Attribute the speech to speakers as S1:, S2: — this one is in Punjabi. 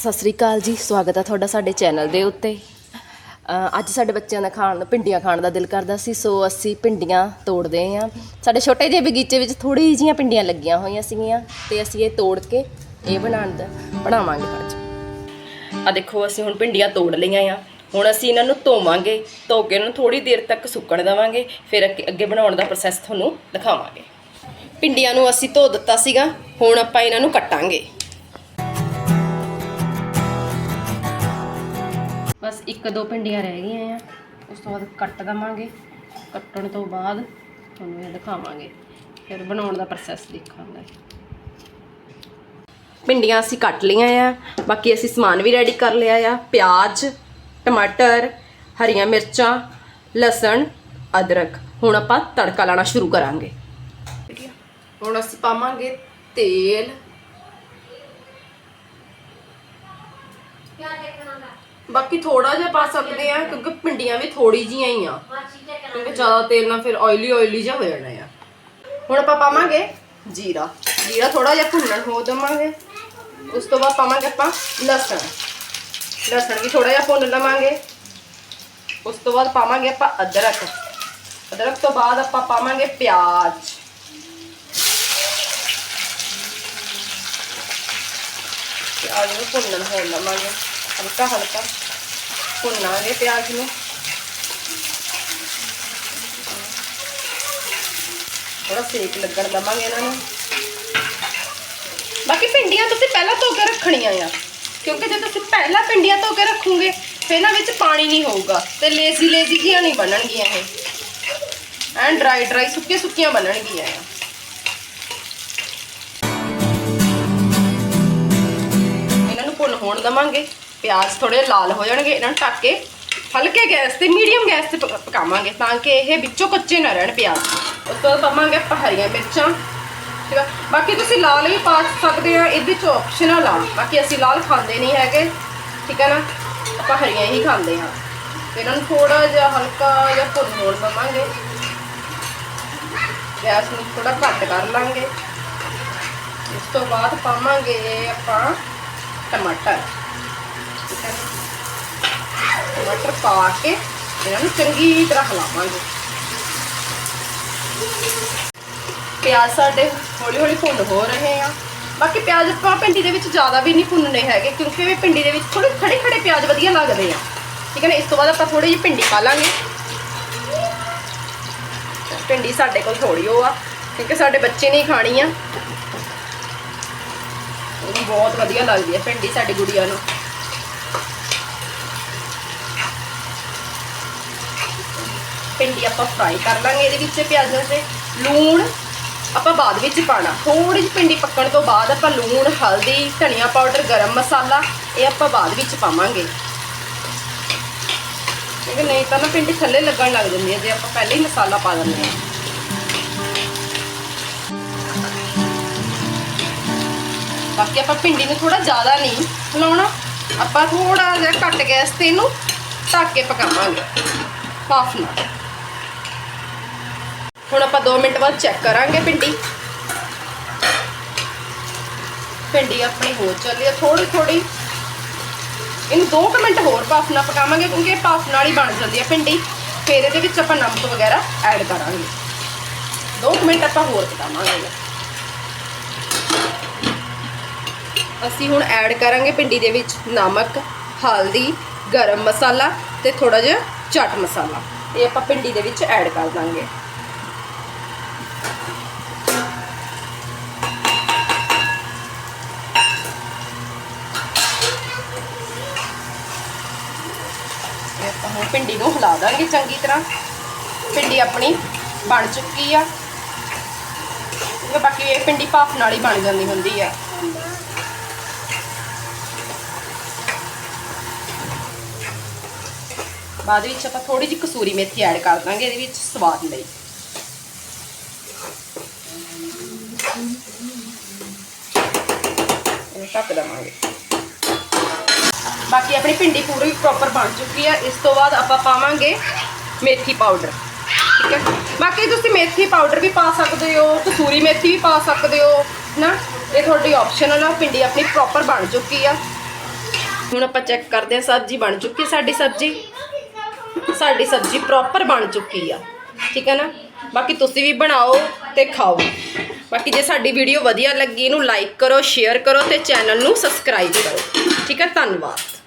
S1: ਸਤਿ ਸ੍ਰੀ ਅਕਾਲ ਜੀ, ਸਵਾਗਤ ਹੈ ਤੁਹਾਡਾ ਸਾਡੇ ਚੈਨਲ ਦੇ ਉੱਤੇ। ਅੱਜ ਸਾਡੇ ਬੱਚਿਆਂ ਦਾ ਖਾਣ, ਭਿੰਡੀਆਂ ਖਾਣ ਦਾ ਦਿਲ ਕਰਦਾ ਸੀ, ਸੋ ਅਸੀਂ ਭਿੰਡੀਆਂ ਤੋੜਦੇ ਹਾਂ। ਸਾਡੇ ਛੋਟੇ ਜਿਹੇ ਬਗੀਚੇ ਵਿੱਚ ਥੋੜੀ ਜਿਹੀਆਂ ਭਿੰਡੀਆਂ ਲੱਗੀਆਂ ਹੋਈਆਂ ਸੀਗੀਆਂ, ਤੇ ਅਸੀਂ ਇਹ ਤੋੜ ਕੇ ਇਹ ਬਣਾਉਣ ਦਾ, ਬਣਾਵਾਂਗੇ ਅੱਜ। ਆ ਦੇਖੋ, ਅਸੀਂ ਹੁਣ ਭਿੰਡੀਆਂ ਤੋੜ ਲਈਆਂ ਆ। ਹੁਣ ਅਸੀਂ ਇਹਨਾਂ ਨੂੰ ਧੋਵਾਂਗੇ, ਧੋ ਕੇ ਇਹਨਾਂ ਨੂੰ ਥੋੜੀ ਦੇਰ ਤੱਕ ਸੁੱਕਣ ਦੇਵਾਂਗੇ, ਫਿਰ ਅੱਗੇ ਅੱਗੇ ਬਣਾਉਣ ਦਾ ਪ੍ਰੋਸੈਸ ਤੁਹਾਨੂੰ ਦਿਖਾਵਾਂਗੇ। ਭਿੰਡੀਆਂ ਨੂੰ ਅਸੀਂ ਧੋ ਦਿੱਤਾ ਸੀਗਾ, ਹੁਣ ਆਪਾਂ ਇਹਨਾਂ ਨੂੰ ਕੱਟਾਂਗੇ। ਬਸ ਇੱਕ ਦੋ ਭਿੰਡੀਆਂ ਰਹਿ ਗਈਆਂ ਆ। ਉਸ ਤੋਂ ਬਾਅਦ ਕੱਟ ਦਵਾਂਗੇ। ਕੱਟਣ ਤੋਂ ਬਾਅਦ ਤੁਹਾਨੂੰ ਇਹ ਦਿਖਾਵਾਂਗੇ। ਫਿਰ ਬਣਾਉਣ ਦਾ ਪ੍ਰੋਸੈਸ ਦੇਖਾਂਗੇ। ਭਿੰਡੀਆਂ ਅਸੀਂ ਕੱਟ ਲਈਆਂ ਆ। ਬਾਕੀ ਅਸੀਂ ਸਮਾਨ ਵੀ ਰੈਡੀ ਕਰ ਲਿਆ ਆ। ਪਿਆਜ਼, ਟਮਾਟਰ, ਹਰੀਆਂ ਮਿਰਚਾਂ, ਲਸਣ, ਅਦਰਕ। ਹੁਣ ਆਪਾਂ ਤੜਕਾ ਲਾਣਾ ਸ਼ੁਰੂ ਕਰਾਂਗੇ। ਹੁਣ ਅਸੀਂ ਪਾਵਾਂਗੇ ਤੇਲ। ਬਾਕੀ ਥੋੜਾ ਜਿਹਾ ਪਾ ਸਕਦੇ ਆ, ਕਿਉਂਕਿ ਭਿੰਡੀਆਂ ਵੀ ਥੋੜੀ ਜੀਆਂ ਹੀ ਆ। ਕਿਉਂਕਿ ਜ਼ਿਆਦਾ ਤੇਲ ਨਾਲ ਫਿਰ ਆਇਲੀ ਆਇਲੀ ਜਿਹਾ ਹੋ ਜਾਣਾ ਆ। ਹੁਣ ਆਪਾਂ ਪਾਵਾਂਗੇ ਜੀਰਾ। ਜੀਰਾ ਥੋੜਾ ਜਿਹਾ ਭੁੰਨਣ, ਹੋ ਦਵਾਂਗੇ ਉਸ ਤੋਂ ਬਾਅਦ ਪਾਵਾਂਗੇ ਆਪਾਂ ਲਸਣ। ਲਸਣ ਵੀ ਥੋੜਾ ਜਿਹਾ ਭੁੰਨ ਲਵਾਂਗੇ। ਉਸ ਤੋਂ ਬਾਅਦ ਪਾਵਾਂਗੇ ਆਪਾਂ ਅਦਰਕ। ਅਦਰਕ ਤੋਂ ਬਾਅਦ ਆਪਾਂ ਪਾਵਾਂਗੇ ਪਿਆਜ਼। ਪਿਆਜ਼ ਨੂੰ ਭੁੰਨਣ ਹੋ ਲਵਾਂਗੇ। ਹਲਕਾ ਹਲਕਾ ਭੁੰਨਾਂਗੇ ਪਿਆਜ਼ ਨੂੰ। ਥੋੜਾ ਸੇਕ ਲੱਗਣ ਦਵਾਂਗੇ ਇਹਨਾਂ ਨੂੰ। ਬਾਕੀ ਭਿੰਡੀਆਂ ਤੁਸੀਂ ਪਹਿਲਾਂ ਧੋ ਕੇ ਰੱਖਣੀਆਂ ਆ। ਕਿਉਂਕਿ ਜੇ ਤੁਸੀਂ ਪਹਿਲਾਂ ਭਿੰਡੀਆਂ ਧੋ ਕੇ ਰੱਖੋਗੇ, ਫਿਰ ਇਹਨਾਂ ਵਿੱਚ ਪਾਣੀ ਨਹੀਂ ਹੋਊਗਾ ਤੇ ਲੇਜ਼ੀ ਲੇਜ਼ੀ ਜੀਆਂ ਨਹੀਂ ਬਣਨਗੀਆਂ ਇਹ। ਐਂਡ ਡਰਾਈ ਡਰਾਈ ਸੁੱਕੀਆਂ ਸੁੱਕੀਆਂ ਬਣਨਗੀਆਂ ਆ। ਇਹਨਾਂ ਨੂੰ ਭੁੰਨ ਹੋਣ ਦਵਾਂਗੇ। ਪਿਆਜ਼ ਥੋੜੇ ਲਾਲ ਹੋ ਜਾਣਗੇ, ਇਹਨਾਂ ਨੂੰ ਢੱਕ ਕੇ ਹਲਕੇ ਗੈਸ ਤੇ, ਮੀਡੀਅਮ ਗੈਸ ਤੇ ਪਕ- ਪਕਾਵਾਂਗੇ ਤਾਂ ਕਿ ਇਹ ਵਿੱਚੋਂ ਕੱਚੇ ਨਾ ਰਹਿਣ ਪਿਆਜ਼। ਉਸ ਤੋਂ ਬਾਅਦ ਪਾਵਾਂਗੇ ਆਪਾਂ ਹਰੀਆਂ ਮਿਰਚਾਂ, ਠੀਕ ਆ? ਬਾਕੀ ਤੁਸੀਂ ਲਾਲ ਵੀ ਪਾ ਸਕਦੇ ਆ, ਇਹਦੇ 'ਚ ਆਪਸ਼ਨਲ ਆ ਬਾਕੀ ਅਸੀਂ ਲਾਲ ਖਾਂਦੇ ਨਹੀਂ ਹੈਗੇ, ਠੀਕ ਹੈ ਨਾ? ਆਪਾਂ ਹਰੀਆਂ ਹੀ ਖਾਂਦੇ ਹਾਂ ਤੇ ਇਹਨਾਂ ਨੂੰ ਥੋੜਾ ਜਿਹਾ ਹਲਕਾ ਜਿਹਾ ਭੁੰਨ ਹੋਣ ਦਵਾਂਗੇ। ਗੈਸ ਨੂੰ ਥੋੜਾ ਘੱਟ ਕਰ ਲਾਂਗੇ। ਇਸ ਤੋਂ ਬਾਅਦ ਪਾਵਾਂਗੇ ਆਪਾਂ ਟਮਾਟਰ। ਠੀਕ ਟਮਾਟਰ ਪਾ ਕੇ ਇਹਨਾਂ ਨੂੰ ਚੰਗੀ ਤਰ੍ਹਾਂ ਹਿਲਾਵਾਂਗੇ। ਪਿਆਜ਼ ਸਾਡੇ ਹੌਲੀ ਹੌਲੀ ਭੁੰਨ ਹੋ ਰਹੇ ਆ। ਬਾਕੀ ਪਿਆਜ਼ ਆਪਾਂ ਭਿੰਡੀ ਦੇ ਵਿੱਚ ਜ਼ਿਆਦਾ ਵੀ ਨਹੀਂ ਭੁੰਨਣੇ ਹੈਗੇ, ਕਿਉਂਕਿ ਇਹ ਭਿੰਡੀ ਦੇ ਵਿੱਚ ਥੋੜੇ ਖੜੇ ਖੜੇ ਪਿਆਜ਼ ਵਧੀਆ ਲੱਗਦੇ ਆ। ਠੀਕ ਹੈ ਨਾ, ਇਸ ਤੋਂ ਬਾਅਦ ਆਪਾਂ ਥੋੜੀ ਜਿਹੀ ਭਿੰਡੀ ਪਾ ਲਾਂਗੇ। ਭਿੰਡੀ ਸਾਡੇ ਕੋਲ ਥੋੜੀ ਹੋ ਆ, ਕਿਉਂਕਿ ਸਾਡੇ ਬੱਚੇ ਨਹੀਂ ਖਾਣੀ ਆ। ਬਹੁਤ ਵਧੀਆ ਲੱਗਦੀ ਹੈ ਭਿੰਡੀ ਸਾਡੀ ਗੁੜੀਆ ਨੂੰ। ਭਿੰਡੀ ਆਪਾਂ ਫਰਾਈ ਕਰ ਲਾਂਗੇ, ਇਹਦੇ ਵਿੱਚ ਪਿਆਜ਼ਾਂ ਦੇ ਲੂਣ ਆਪਾਂ ਬਾਅਦ ਵਿੱਚ ਪਾਣਾ ਥੋੜੀ ਜਿਹੀ ਭਿੰਡੀ ਪੱਕਣ ਤੋਂ ਬਾਅਦ ਆਪਾਂ ਲੂਣ, ਹਲਦੀ, ਧਨੀਆ ਪਾਊਡਰ, ਗਰਮ ਮਸਾਲਾ, ਇਹ ਆਪਾਂ ਬਾਅਦ ਵਿੱਚ ਪਾਵਾਂਗੇ। ਕਿਉਂਕਿ ਨਹੀਂ ਤਾਂ ਨਾ ਭਿੰਡੀ ਥੱਲੇ ਲੱਗਣ ਲੱਗ ਜਾਂਦੀ ਹੈ, ਜੇ ਆਪਾਂ ਪਹਿਲੇ ਹੀ ਮਸਾਲਾ ਪਾ ਦਿੰਦੇ ਹਾਂ। ਬਾਕੀ ਆਪਾਂ ਭਿੰਡੀ ਨੂੰ ਥੋੜਾ ਜ਼ਿਆਦਾ ਨਹੀਂ ਹਿਲਾਉਣਾ ਆਪਾਂ ਥੋੜਾ ਜਿਹਾ ਘੱਟ ਗੈਸ ਤੇ ਇਹਨੂੰ ਢੱਕ ਕੇ ਪਕਾਵਾਂਗੇ। ਹਾਫ ਨਾ ਹੁਣ ਆਪਾਂ 2 ਮਿੰਟ ਬਾਅਦ ਚੈੱਕ ਕਰਾਂਗੇ ਭਿੰਡੀ। ਭਿੰਡੀ ਆਪਣੀ ਹੋ ਚੱਲੀ ਹੈ ਥੋੜੀ ਥੋੜੀ ਇਹਨੂੰ 2 ਮਿੰਟ ਹੋਰ ਭਾਫ ਪਕਾਵਾਂਗੇ ਕਿਉਂਕਿ ਇਹ ਭਾਫ ਨਾਲ ਹੀ ਬਣ ਜਾਂਦੀ ਹੈ ਭਿੰਡੀ। ਫਿਰ ਇਹਦੇ ਵਿੱਚ ਆਪਾਂ ਨਮਕ ਵਗੈਰਾ ਐਡ ਕਰਾਂਗੇ। 2 ਮਿੰਟ ਆਪਾਂ ਹੋਰ ਪਕਾਵਾਂਗੇ। ਅਸੀਂ ਹੁਣ ਐਡ ਕਰਾਂਗੇ ਭਿੰਡੀ ਦੇ ਵਿੱਚ ਨਮਕ, ਹਲਦੀ, ਗਰਮ ਮਸਾਲਾ ਤੇ ਥੋੜਾ ਜਿਹਾ ਚਾਟ ਮਸਾਲਾ। ਇਹ ਆਪਾਂ ਭਿੰਡੀ ਦੇ ਵਿੱਚ ਐਡ ਕਰ ਦਾਂਗੇ। ਇਹ ਆਪਾਂ ਹੁਣ ਭਿੰਡੀ ਨੂੰ ਹਿਲਾ ਦਾਂਗੇ ਚੰਗੀ ਤਰ੍ਹਾਂ। ਭਿੰਡੀ ਆਪਣੀ ਬਣ ਚੁੱਕੀ ਆ। ਤੇ ਬਾਕੀ ਇਹ ਭਿੰਡੀ ਭਾਫ ਨਾਲ ਹੀ ਬਣ ਜਾਂਦੀ ਹੁੰਦੀ ਆ। ਬਾਅਦ ਵਿੱਚ ਆਪਾਂ ਥੋੜੀ ਜਿਹੀ ਕਸੂਰੀ ਮੇਥੀ ਐਡ ਕਰ ਦਾਂਗੇ, ਇਹਦੇ ਵਿੱਚ ਸਵਾਦ ਲਈ। ਇਹ ਢੱਕ ਦਵਾਂਗੇ। ਬਾਕੀ ਆਪਣੀ ਭਿੰਡੀ ਪੂਰੀ ਪ੍ਰੋਪਰ ਬਣ ਚੁੱਕੀ ਆ। ਇਸ ਤੋਂ ਬਾਅਦ ਆਪਾਂ ਪਾਵਾਂਗੇ ਮੇਥੀ ਪਾਊਡਰ ਠੀਕ ਹੈ? ਬਾਕੀ ਤੁਸੀਂ ਮੇਥੀ ਪਾਊਡਰ ਵੀ ਪਾ ਸਕਦੇ ਹੋ, ਕਸੂਰੀ ਮੇਥੀ ਵੀ ਪਾ ਸਕਦੇ ਹੋ, ਨਾ? ਇਹ ਤੁਹਾਡੀ ਆਪਸ਼ਨਲ ਆ ਭਿੰਡੀ ਆਪਣੀ ਪ੍ਰੋਪਰ ਬਣ ਚੁੱਕੀ ਆ।
S2: ਹੁਣ ਆਪਾਂ ਚੈੱਕ ਕਰਦੇ ਹਾਂ, ਸਬਜ਼ੀ ਬਣ ਚੁੱਕੀ ਸਾਡੀ ਸਬਜ਼ੀ? ਸਾਡੀ ਸਬਜ਼ੀ ਪ੍ਰੋਪਰ ਬਣ ਚੁੱਕੀ ਆ। ਠੀਕ ਹੈ ਨਾ? ਬਾਕੀ ਤੁਸੀਂ ਵੀ ਬਣਾਓ ਤੇ ਖਾਓ। ਬਾਕੀ ਜੇ ਸਾਡੀ ਵੀਡੀਓ ਵਧੀਆ ਲੱਗੀ, ਇਹਨੂੰ ਲਾਈਕ ਕਰੋ ਸ਼ੇਅਰ ਕਰੋ ਤੇ ਚੈਨਲ ਨੂੰ ਸਬਸਕ੍ਰਾਈਬ ਕਰੋ। ਠੀਕ ਹੈ? ਧੰਨਵਾਦ।